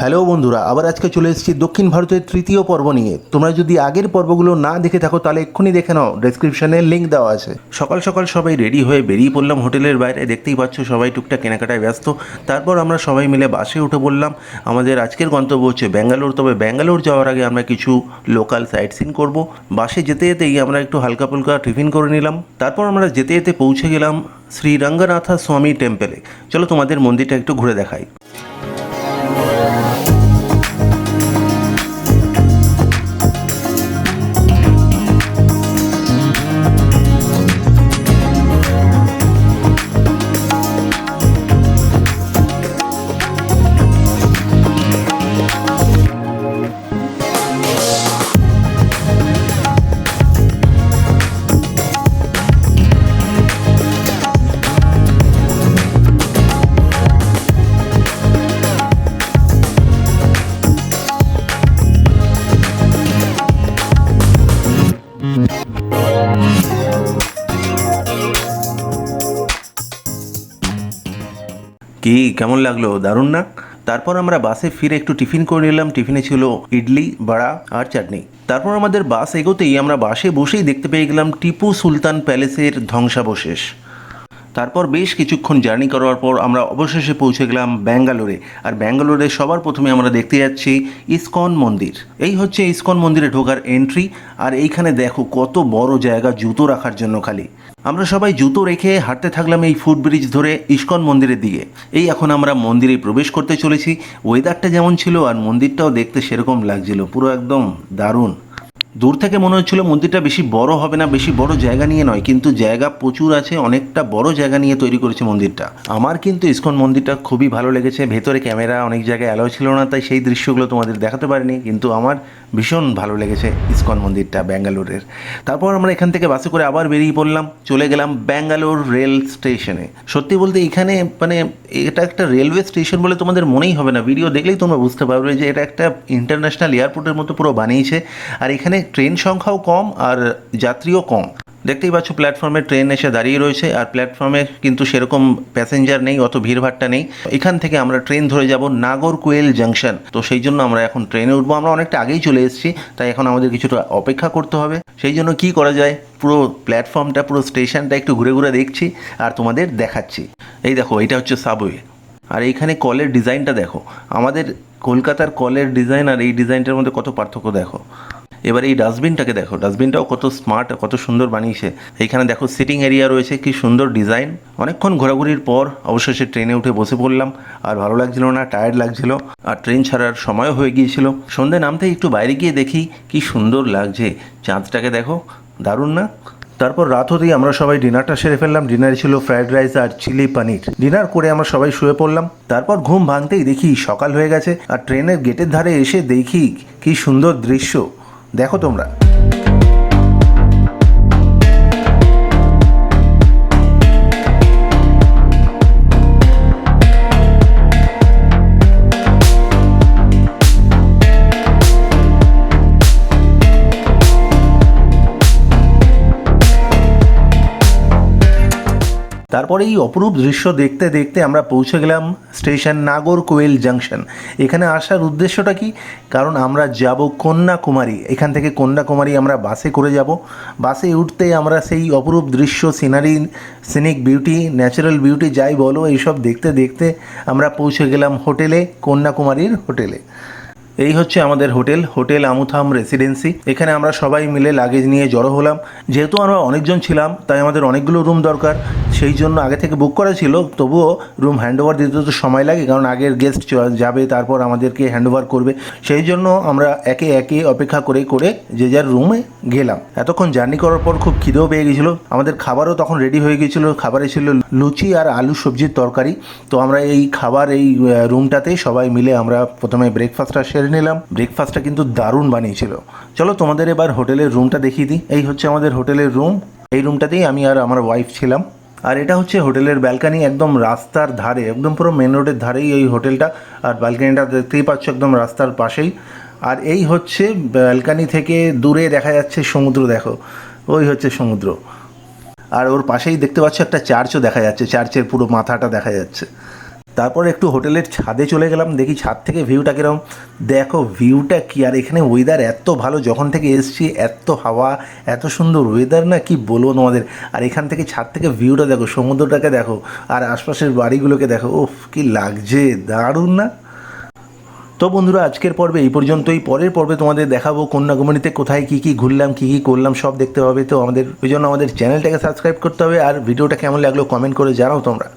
Hello বন্ধুরা, আবার আজকে চলে এসেছি দক্ষিণ ভারতের তৃতীয় পর্ব নিয়ে। তোমরা যদি আগের পর্বগুলো না দেখে থাকো, তাহলে এক্ষুনি দেখে নাও ডেসক্রিপশনে লিঙ্ক দেওয়া আছে। সকাল সকাল সবাই রেডি হয়ে বেরিয়ে পড়লাম হোটেলের বাইরে। দেখতেই পাচ্ছ সবাই টুকটাক কেনাকাটায় ব্যস্ত। তারপর আমরা সবাই মিলে বাসে উঠে বললাম আমাদের আজকের গন্তব্য হচ্ছে ব্যাঙ্গালোর। তবে ব্যাঙ্গালোর যাওয়ার আগে আমরা কিছু লোকাল সাইট সিন করব বাসে যেতে যেতেই আমরা একটু হালকা ফুলকা টিফিন করে নিলাম। তারপর আমরা যেতে যেতে পৌঁছে গেলাম শ্রী রঙ্গনাথা স্বামী টেম্পেলে চলো তোমাদের মন্দিরটা একটু ঘুরে দেখাই। কি, কেমন লাগল? দারুণ না? তারপর আমরা বাসে ফিরে একটু টিফিন করে নিলাম। টিফিনে ছিল ইডলি, বড়া আর চাটনি। তারপর আমাদের বাস এগোতেই আমরা বাসে বসেই দেখতে পেয়ে গেলাম টিপু সুলতান প্যালেসের ধ্বংসাবশেষ। তারপর বেশ কিছুক্ষণ জার্নি করার পর আমরা অবশেষে পৌঁছে গেলাম ব্যাঙ্গালোরে। আর ব্যাঙ্গালোরে সবার প্রথমে আমরা দেখতে যাচ্ছি ইসকন মন্দির। এই হচ্ছে ইসকন মন্দিরে ঢোকার এন্ট্রি আর এইখানে দেখো কত বড় জায়গা জুতো রাখার জন্য খালি। আমরা সবাই জুতো রেখে হাঁটতে থাকলাম এই ফুটব্রিজ ধরে ইস্কন মন্দিরের দিকে। এই এখন আমরা মন্দিরে প্রবেশ করতে চলেছি। ওয়েদারটা যেমন ছিল আর মন্দিরটাও দেখতে সেরকম লাগছিল। পুরো একদম দারুণ। দূর থেকে মনে হচ্ছিল মন্দিরটা বেশি বড় হবে না, বেশি বড় জায়গা নিয়ে নয়, কিন্তু জায়গা প্রচুর আছে, অনেকটা বড় জায়গা নিয়ে তৈরি করেছে মন্দিরটা। আমার কিন্তু ইসকন মন্দিরটা খুবই ভালো লেগেছে, ভেতরে ক্যামেরা অনেক জায়গায় অ্যালাউ ছিল না, তাই সেই দৃশ্যগুলো তোমাদের দেখাতে পারিনি, কিন্তু আমার ভীষণ ভালো লেগেছে ইসকন মন্দিরটা, ব্যাঙ্গালোরের। তারপর আমরা এখান থেকে বাসে করে আবার বেরিয়ে পড়লাম, চলে গেলাম ব্যাঙ্গালোর রেল স্টেশনে। সত্যি বলতে এখানে মানে এটা একটা রেলওয়ে স্টেশন বলে তোমাদের মনেই হবে না, ভিডিও দেখলেই তোমরা বুঝতে পারবে যে এটা একটা ইন্টারন্যাশনাল এয়ারপোর্টের মতো পুরো বানিয়েছে, আর এখানে ট্রেন সংখ্যাও কম আর যাত্রীও কম। দেখতেই পাচ্ছ প্ল্যাটফর্মে ট্রেন এসে দাঁড়িয়ে রয়েছে আর প্ল্যাটফর্মে কিন্তু সেরকম প্যাসেঞ্জার নেই, অত ভিড়ভাট্টা নেই। এখান থেকে আমরা ট্রেন ধরে যাব নাগরকোয়েল জাংশন তো সেই জন্য আমরা এখন ট্রেনে উঠবো। আমরা অনেকটা আগেই চলে এসেছি, তাই এখন আমাদের কিছুটা অপেক্ষা করতে হবে। সেই জন্য কি করা যায়? পুরো প্ল্যাটফর্মটা পুরো স্টেশনটা একটু ঘুরে ঘুরে দেখছি আর তোমাদের দেখাচ্ছি। এই দেখো এটা হচ্ছে সাবওয়ে আর এইখানে কলের ডিজাইনটা দেখো। আমাদের কলকাতার কলের ডিজাইন আর এই ডিজাইনটার মধ্যে কত পার্থক্য দেখো। এবার এই ডাস্টবিনটাকে দেখো, ডাস্টবিনটাও কত স্মার্ট কত সুন্দর বানিয়েছে। এইখানে দেখো সিটিং এরিয়া রয়েছে, কি সুন্দর ডিজাইন অনেকক্ষণ ঘোরাঘুরির পর অবশেষে ট্রেনে উঠে বসে পড়লাম, আর ভালো লাগছিল না টায়ার্ড লাগছিল, আর ট্রেন ছাড়ার সময় হয়ে গিয়েছিল। সন্ধে নামতেই একটু বাইরে গিয়ে দেখি কি সুন্দর লাগছে। চাঁদটাকে দেখো, দারুণ না? তারপর রাত হতেই আমরা সবাই ডিনারটা সেরে ফেললাম। ডিনারে ছিল ফ্রাইড রাইস আর চিলি পানির ডিনার করে আমরা সবাই শুয়ে পড়লাম। তারপর ঘুম ভাঙতেই দেখি সকাল হয়ে গেছে, আর ট্রেনের গেটের ধারে এসে দেখি কি সুন্দর দৃশ্য। দেখো তোমরা। তারপরে এই অপরূপ দৃশ্য দেখতে দেখতে আমরা পৌঁছে গেলাম স্টেশন নাগরকোয়েল জাংশন। এখানে আসার উদ্দেশ্যটা কি? কারণ আমরা যাব কন্যাকুমারী। এখান থেকে কন্যাকুমারী আমরা বাসে করে যাব। বাসে উঠতে আমরা সেই অপরূপ দৃশ্য scenery scenic beauty natural beauty যাই বলো, এইসব দেখতে দেখতে আমরা পৌঁছে গেলাম হোটেলে, কন্যাকুমারীর হোটেলে। এই হচ্ছে আমাদের হোটেল হোটেল আমুথাম রেসিডেন্সি এখানে আমরা সবাই মিলে লাগেজ নিয়ে জড়ো হলাম। যেহেতু আমরা অনেকজন ছিলাম, তাই আমাদের অনেকগুলো রুম দরকার। সেই জন্য আগে থেকে বুক করা ছিল, তবুও রুম হ্যান্ডওভার দিতে তো সময় লাগে, কারণ আগের গেস্ট যাবে, তারপর আমাদেরকে হ্যান্ডওভার করবে। সেই জন্য আমরা একে একে অপেক্ষা করে করে যে যার রুমে গেলাম। এতক্ষণ জার্নি করার পর খুব খিদেও পেয়ে গেছিল। আমাদের খাবারও তখন রেডি হয়ে গেছিল। খাবারে ছিল লুচি আর আলু সবজির তরকারি। তো আমরা এই খাবার, এই রুমটাতেই সবাই মিলে আমরা প্রথমে ব্রেকফাস্টটা সেরে নিলাম ব্রেকফাস্টটা কিন্তু দারুণ বানিয়েছিল। চলো তোমাদের এবার হোটেলের রুমটা দেখিয়ে দিই। এই হচ্ছে আমাদের হোটেলের রুম এই রুমটাতেই আমি আর আমার ওয়াইফ ছিলাম। আর এটা হচ্ছে হোটেলের ব্যালকানি একদম রাস্তার ধারে, একদম পুরো মেন রোডের ধারেই এই হোটেলটা। আর ব্যালকানিটা দেখতেই পাচ্ছ একদম রাস্তার পাশেই। আর এই হচ্ছে ব্যালকানি থেকে দূরে দেখা যাচ্ছে সমুদ্র, দেখো। ওই হচ্ছে সমুদ্র। আর ওর পাশেই দেখতে পাচ্ছ একটা চার্চও দেখা যাচ্ছে। চার্চের পুরো মাথাটা দেখা যাচ্ছে। তারপর একটু হোটেলের ছাদে চলে গেলাম, দেখি ছাদ থেকে ভিউটা কিরম। দেখো ভিউটা কি, আর এখানে ওয়েদার এত ভালো, যখন থেকে এসছি এত হাওয়া, এত সুন্দর ওয়েদার না, কি বলব তোমাদের। আর এখান থেকে ছাদ থেকে ভিউটা দেখো, সমুদ্রটাকে দেখো, আর আশপাশের বাড়িগুলোকে দেখো ওফ কি লাগছে, দারুণ না? তো বন্ধুরা, আজকের পর্বে এই পর্যন্তই। পরের পর্বে তোমাদের দেখাবো কন্যাকুমারীতে কোথায় কী কী ঘুরলাম, কী কী করলাম, সব দেখতে হবে তো আমাদের, ওই জন্য আমাদের চ্যানেলটাকে সাবস্ক্রাইব করতে হবে, আর ভিডিওটা কেমন লাগল কমেন্ট করে জানাও তোমরা।